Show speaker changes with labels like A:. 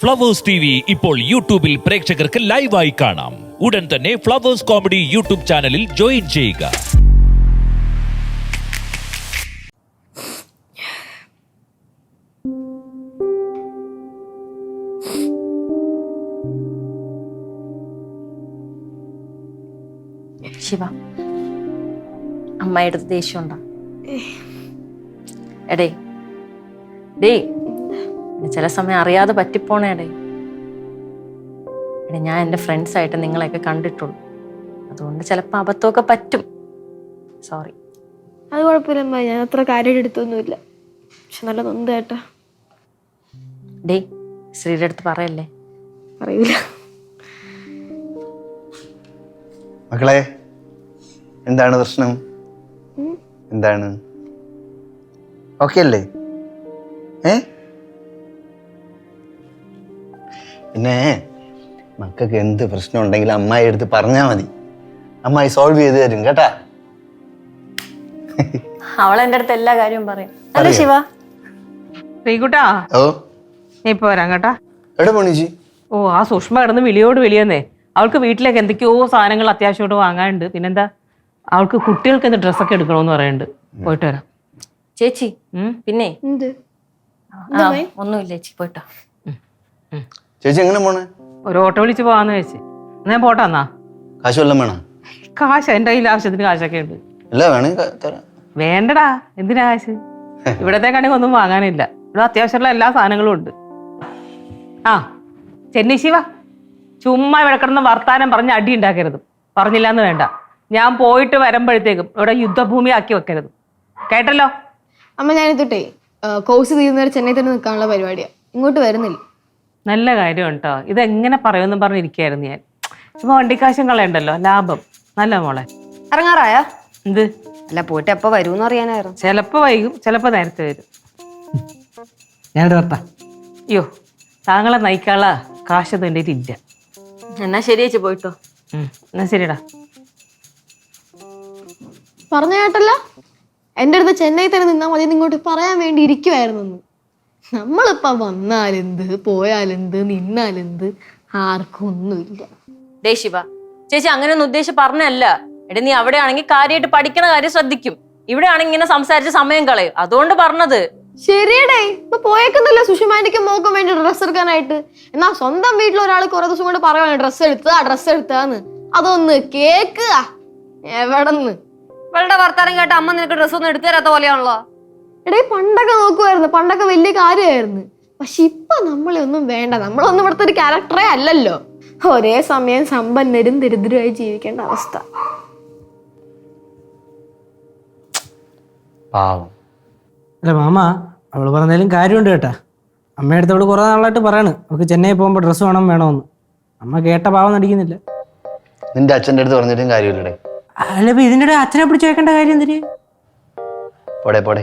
A: Flowers T V ഇപ്പോൾ യൂട്യൂബിൽ പ്രേക്ഷകർക്ക് ലൈവായി കാണാം. ഉടൻ തന്നെ ഫ്ലവേഴ്സ് കോമഡി യൂട്യൂബ് ചാനലിൽ ജോയിൻ ചെയ്യുക.
B: ശിവ അമ്മയുടെ ദേഷ്യം ദേഷ്യമുണ്ടോ എടേ ഡേ ചില സമയം അറിയാതെ പറ്റിപ്പോണേ എടേ ഞാൻ എന്റെ ഫ്രണ്ട്സായിട്ട് നിങ്ങളെയൊക്കെ കണ്ടിട്ടുള്ളൂ. അതുകൊണ്ട് ചിലപ്പോൾ അബദ്ധമൊക്കെ പറ്റും. സോറി
C: അത് കുഴപ്പമില്ല ഞാൻ അത്ര കാര്യമായിട്ട് എടുത്തൊന്നുമില്ല. പക്ഷെ നല്ല നൊന്തേട്ടാ
B: ഡേ ശ്രീയുടെ അടുത്ത് പറയല്ലേ?
C: അറിയില്ല.
D: മക്കളെ എന്താണ് പ്രശ്നം? എന്താണ്? ഓക്കെ അല്ലേ? ഏ? പിന്നെ മക്കൾക്ക് എന്ത് പ്രശ്നം ഉണ്ടെങ്കിലും അമ്മായി എടുത്ത് പറഞ്ഞാൽ മതി. അമ്മായി സോൾവ് ചെയ്ത് തരും കേട്ടാ?
B: അവൾ എന്റെ അടുത്ത് എല്ലാ കാര്യവും പറയും. അല്ലേ ശിവ.
E: ശ്രീകുട്ടാ
D: ഓ?
E: നീ ഇപ്പൊ വരാം കേട്ടാ.
D: എവിടെ പോണിച്ചി?
E: ഓ ആ സുഷ്മ കിടന്ന് വിളിയോട് വിളിയെന്നേ. അവൾക്ക് വീട്ടിലേക്ക് എന്തൊക്കെയോ സാധനങ്ങൾ അത്യാവശ്യമായിട്ട് വാങ്ങാനുണ്ട്. പിന്നെന്താ? അവൾക്ക് കുട്ടികൾക്ക് എന്ത് ഡ്രസ്സൊക്കെ എടുക്കണമെന്ന് പറയുന്നുണ്ട് പോയിട്ട് വരാം.
B: ചേച്ചി പിന്നെ? ഒന്നുമില്ല ചേച്ചി പോയിട്ടോ.
D: ചേച്ചി എങ്ങനെ പോണേ?
E: ഒരു ഓട്ടോ വിളിച്ച് പോവാന്ന് ചേച്ചി എന്നാ ഞാൻ പോട്ടെ എന്നാ?
D: കാശ് വല്ലതും വേണം?
E: കാശ് എന്റെ കയ്യിൽ ആവശ്യത്തിന് കാശൊക്കെ ഉണ്ട്.
D: ഇല്ല വേണമെങ്കിൽ ക- തരാം.
E: വേണ്ടടാ എന്തിനാ കാശ്? ഇവിടത്തേക്കാണെങ്കിൽ ഒന്നും വാങ്ങാനില്ല. ഇവിടെ അത്യാവശ്യമുള്ള എല്ലാ സാധനങ്ങളും ഉണ്ട്. ആ ചെന്നൈ ശിവ. ചുമ്മാ ഇവിടെ കിടന്ന് വർത്താനം പറഞ്ഞ് അടി ഉണ്ടാക്കരുത്. പറഞ്ഞില്ലാന്ന് വേണ്ട. ഞാൻ പോയിട്ട് വരുമ്പോഴത്തേക്കും ഇവിടെ യുദ്ധഭൂമി ആക്കി വെക്കരുത്. കേട്ടല്ലോ?
C: അമ്മ ഞാനിതൊട്ടേ കോഴ്സ് തീരുന്നവരെ ചെന്നൈ തന്നെ നിൽക്കാനുള്ള പരിപാടിയാ. ഇങ്ങോട്ട് വരുന്നില്ല.
E: നല്ല കാര്യം കേട്ടോ ഇതെങ്ങനെ പറയുമെന്നും പറഞ്ഞിരിക്കായിരുന്നു ഞാൻ. ചുമ്മാ വണ്ടിക്കാശം കളയണ്ടല്ലോ. ലാഭം. നല്ല മോളെ.
F: ഇറങ്ങാറായോ?
E: എന്ത്?
F: അല്ല പോയിട്ട് എപ്പോ വരൂന്ന് അറിയാനായിരുന്നു.
E: ചിലപ്പോ വൈകും ചിലപ്പോ നേരത്തെ വരും. അയ്യോ താങ്കളെ നയിക്കാനുള്ള കാശ് എന്റെ ഇല്ല.
B: എന്നാ ശരി ചേച്ചി പോയിട്ടോ.
E: എന്നാ ശരിടാ
C: പറഞ്ഞ കേട്ടല്ല? എന്റെ അടുത്ത് ചെന്നൈ തന്നെ നിന്നാൽ മതി ഇങ്ങോട്ട് പറയാൻ വേണ്ടി ഇരിക്കുമായിരുന്നു നമ്മളിപ്പം വന്നാലെന്ത് പോയാലെന്ത് നിന്നാലെന്ത്? ആർക്കും ഒന്നുമില്ല
B: ഡേ ശിവ ചേച്ചി അങ്ങനെയൊന്നും ഉദ്ദേശിച്ച് പറഞ്ഞല്ല. എടി നീ അവിടെ ആണെങ്കിൽ കാര്യമായിട്ട് പഠിക്കണ കാര്യം ശ്രദ്ധിക്കും. ഇവിടെ ആണെങ്കിൽ ഇങ്ങനെ സംസാരിച്ച് സമയം കളയും. അതുകൊണ്ട് പറഞ്ഞത്.
C: ശരിയടേ ഇപ്പൊ പോയേക്കുന്നില്ല സുഷിമാനിക്കും മോക്കും വേണ്ടി ഡ്രസ്സ് എടുക്കാനായിട്ട്. എന്നാ സ്വന്തം വീട്ടിൽ ഒരാൾ കുറെ ദിവസം കൊണ്ട് പറയുവാണ് ഡ്രസ്സ് എടുത്താ ഡ്രസ്സ് എടുത്താന്ന് അതൊന്ന് കേക്കുക എവിടെന്ന്?
F: ഇവളുടെ വർത്താനം കേട്ട അമ്മ നിനക്ക് ഡ്രസ്സ് ഒന്നും എടുത്തു തരാത്ത പോലെയാണല്ലോ.
C: എടേ പണ്ടൊക്കെ നോക്കുമായിരുന്നു പണ്ടൊക്കെ വലിയ കാര്യമായിരുന്നു. പക്ഷെ ഇപ്പൊ നമ്മളെ ഒന്നും വേണ്ട. നമ്മളൊന്നും ഇവിടുത്തെ ഒരു ക്യാരക്ടറേ അല്ലല്ലോ. ഒരേ സമയം സമ്പന്നരും ദരിദ്രമായി ജീവിക്കേണ്ട അവസ്ഥ.
D: പാവം.
G: അല്ല മാമ അവൾ പറഞ്ഞാലും കാര്യമുണ്ട് കേട്ടാ. അമ്മയടുത്ത് അടുത്ത് അവൾ കുറേ നാളായിട്ട് പറയാണ്. അവൾക്ക് ചെന്നൈ പോകുമ്പോൾ ഡ്രസ്സ് വേണം വേണമെന്ന് അമ്മ കേട്ട പാവം നടിക്കുന്നില്ല.
D: നിന്റെ അച്ഛന്റെ അടുത്ത് പറഞ്ഞിട്ടും കാര്യമില്ലടേ.
G: അല്ല ഇപ്പൊ ഇതിന്റെ ഇടയിൽ അച്ഛനെ പിടിച്ച് വെക്കേണ്ട കാര്യം എന്തിന്?
D: പോടെ പോടെ.